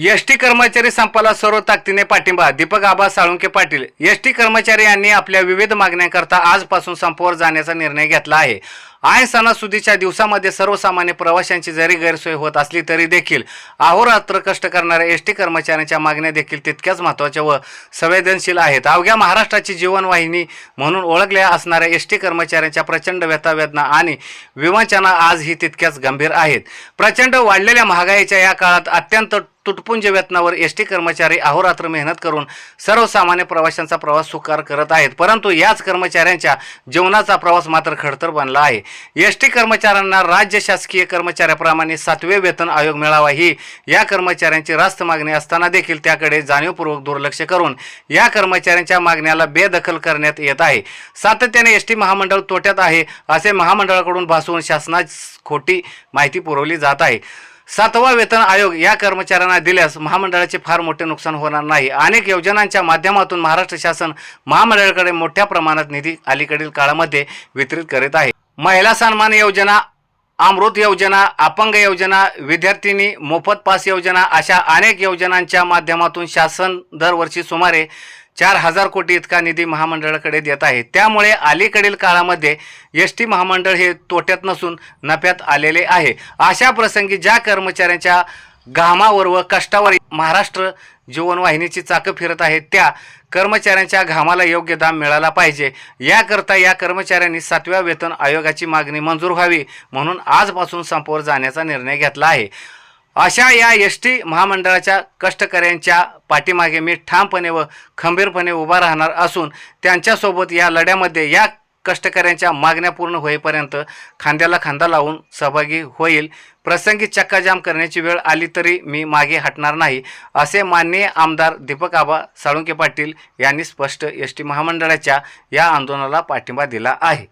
ST कर्मचारी संपाला सर्व ताकदीने पाठिंबा. दीपक आबा साळुंके पाटील. एसटी कर्मचारी यांनी आपल्या विविध मागण्यांकरता आजपासून संपावर जाण्याचा निर्णय घेतला आहे. आहे सणासुदीच्या दिवसामध्ये सर्वसामान्य प्रवाशांची जरी गैरसोय होत असली तरी देखील अहोरात्र कष्ट करणाऱ्या एस टी कर्मचाऱ्यांच्या मागण्या देखील तितक्याच महत्त्वाच्या व संवेदनशील आहेत. अवघ्या महाराष्ट्राची जीवनवाहिनी म्हणून ओळखल्या असणाऱ्या एस टी कर्मचाऱ्यांच्या प्रचंड व्यथा वेदना आणि विवंचना आजही तितक्याच गंभीर आहेत. प्रचंड वाढलेल्या महागाईच्या या काळात अत्यंत तुटपुंज वेतनावर एस टी कर्मचारी अहोरात्र मेहनत करून सर्वसामान्य प्रवाशांचा प्रवास सुकार करत आहेत. परंतु याच कर्मचाऱ्यांच्या जीवनाचा प्रवास मात्र खडतर बनला आहे. एस टी कर्मचाऱ्यांना राज्य शासकीय कर्मचाऱ्याप्रमाणे सातवे वेतन आयोग मिळावा ही या कर्मचाऱ्यांची रास्त मागणी असताना देखील त्याकडे जाणीवपूर्वक दुर्लक्ष करून या कर्मचाऱ्यांच्या मागण्याला बेदखल करण्यात येत आहे. सातत्याने एस टी महामंडळ तोट्यात आहे असे महामंडळाकडून भासवून शासनास खोटी माहिती पुरवली जात आहे. सातवा वेतन आयोग या कर्मचाऱ्यांना दिल्यास महामंडळाचे फार मोठे नुकसान होणार नाही. अनेक योजनांच्या माध्यमातून महाराष्ट्र शासन महामंडळाकडे मोठ्या प्रमाणात निधी अलीकडील काळामध्ये वितरित करीत आहे. महिला सन्मान योजना अमृत योजना अपंग योजना विद्यार्थिनी मोफत पास योजना अशा अनेक योजनांच्या माध्यमातून शासन दरवर्षी सुमारे चार हजार कोटी इतका निधी महामंडळाकडे देत आहे. त्यामुळे अलीकडील काळामध्ये एस टी महामंडळ हे तोट्यात नसून नफ्यात आलेले आहे. अशा प्रसंगी ज्या कर्मचाऱ्यांच्या घामावर व कष्टावर महाराष्ट्र जीवनवाहिनीची चाकं फिरत आहेत त्या कर्मचाऱ्यांच्या घामाला योग्य दाम मिळाला पाहिजे. याकरता या कर्मचाऱ्यांनी सातव्या वेतन आयोगाची मागणी मंजूर व्हावी म्हणून आजपासून संपावर जाण्याचा निर्णय घेतला आहे. अशा या एस टी महामंडळाच्या कष्टकऱ्यांच्या पाठीमागे मी ठामपणे व खंबीरपणे उभा राहणार असून त्यांच्यासोबत या लढ्यामध्ये या कष्टकऱ्यांच्या मागण्या पूर्ण होईपर्यंत खांद्याला खांदा लावून सहभागी होईल. प्रसंगी चक्काजाम करण्याची वेळ आली तरी मी मागे हटणार नाही असे माननीय आमदार दीपक आबा साळुंके पाटील यांनी स्पष्ट एस टी महामंडळाच्या या आंदोलनाला पाठिंबा दिला आहे.